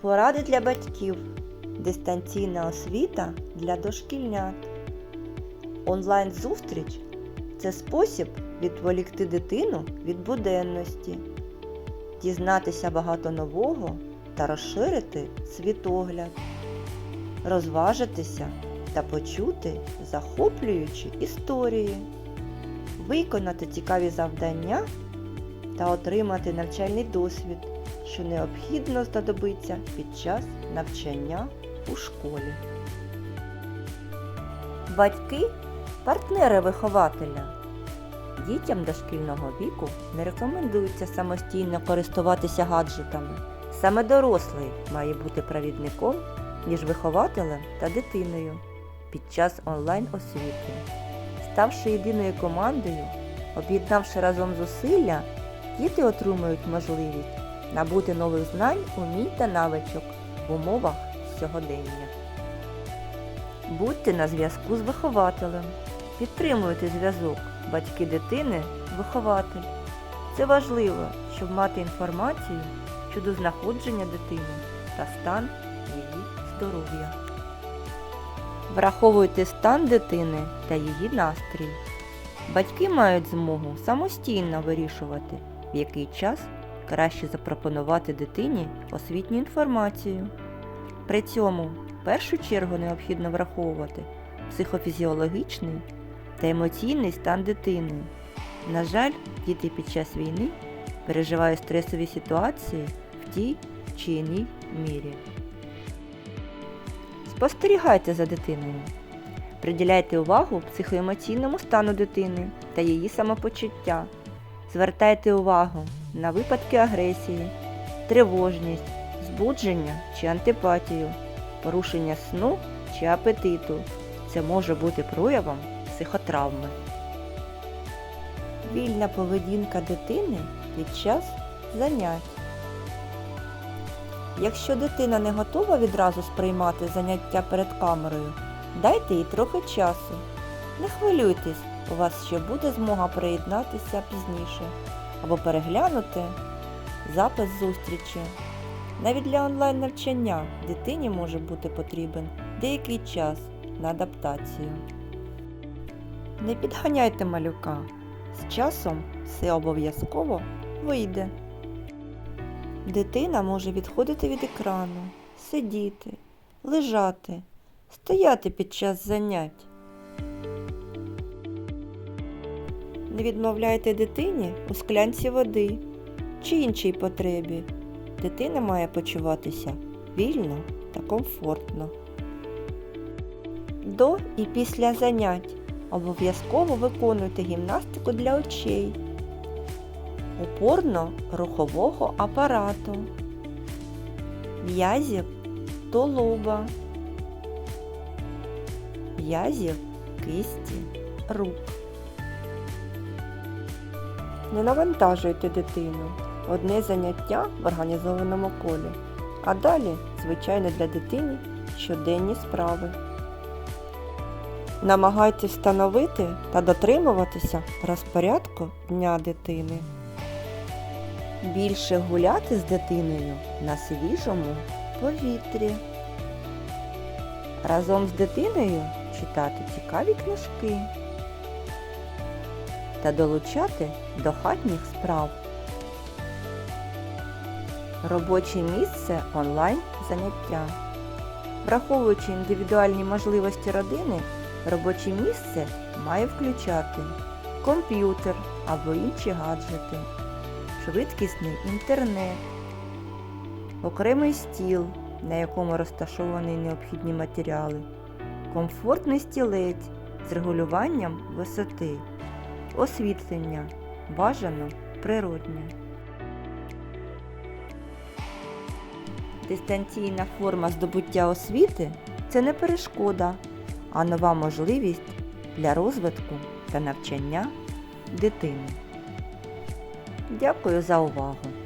Поради для батьків. Дистанційна освіта для дошкільнят. Онлайн-зустріч це спосіб відволікти дитину від буденності, дізнатися багато нового та розширити світогляд, розважитися та почути захоплюючі історії, виконати цікаві завдання та отримати навчальний досвід, що необхідно знадобиться під час навчання у школі. Батьки партнери вихователя. Дітям дошкільного віку не рекомендується самостійно користуватися гаджетами. Саме дорослий має бути провідником між вихователем та дитиною під час онлайн-освіти. Ставши єдиною командою, об'єднавши разом зусилля, діти отримують можливість набути нових знань, умінь та навичок в умовах сьогодення. Будьте на зв'язку з вихователем. Підтримуйте зв'язок батьки дитини, вихователь. Це важливо, щоб мати інформацію щодо знаходження дитини та стан її здоров'я. Враховуйте стан дитини та її настрій. Батьки мають змогу самостійно вирішувати, в який час краще запропонувати дитині освітню інформацію. При цьому в першу чергу необхідно враховувати психофізіологічний та емоційний стан дитини. На жаль, діти під час війни переживають стресові ситуації в тій чи іній мірі. Спостерігайте за дитиною. Приділяйте увагу психоемоційному стану дитини та її самопочуття. Звертайте увагу на випадки агресії, тривожність, збудження чи антипатію, порушення сну чи апетиту. Це може бути проявом психотравми. Вільна поведінка дитини під час занять. Якщо дитина не готова відразу сприймати заняття перед камерою, дайте їй трохи часу. Не хвилюйтесь, у вас ще буде змога приєднатися пізніше або переглянути запис зустрічі. Навіть для онлайн-навчання дитині може бути потрібен деякий час на адаптацію. Не підганяйте малюка. З часом все обов'язково вийде. Дитина може відходити від екрану, сидіти, лежати, стояти під час занять. Не відмовляйте дитині у склянці води чи іншій потребі. Дитина має почуватися вільно та комфортно. До і після занять обов'язково виконуйте гімнастику для очей, опорно-рухового апарату, м'язів тулуба, м'язів кисті рук. Не навантажуйте дитину. Одне заняття в організованому колі, а далі, звичайно, для дитини щоденні справи. Намагайтесь встановити та дотримуватися розпорядку дня дитини. Більше гуляти з дитиною на свіжому повітрі. Разом з дитиною читати цікаві книжки та долучати до хатніх справ. Робоче місце онлайн заняття. Враховуючи індивідуальні можливості родини, робоче місце має включати комп'ютер або інші гаджети, швидкісний інтернет, окремий стіл, на якому розташовані необхідні матеріали, комфортний стілець з регулюванням висоти, освітлення, бажано природне. Дистанційна форма здобуття освіти це не перешкода, а нова можливість для розвитку та навчання дитини. Дякую за увагу!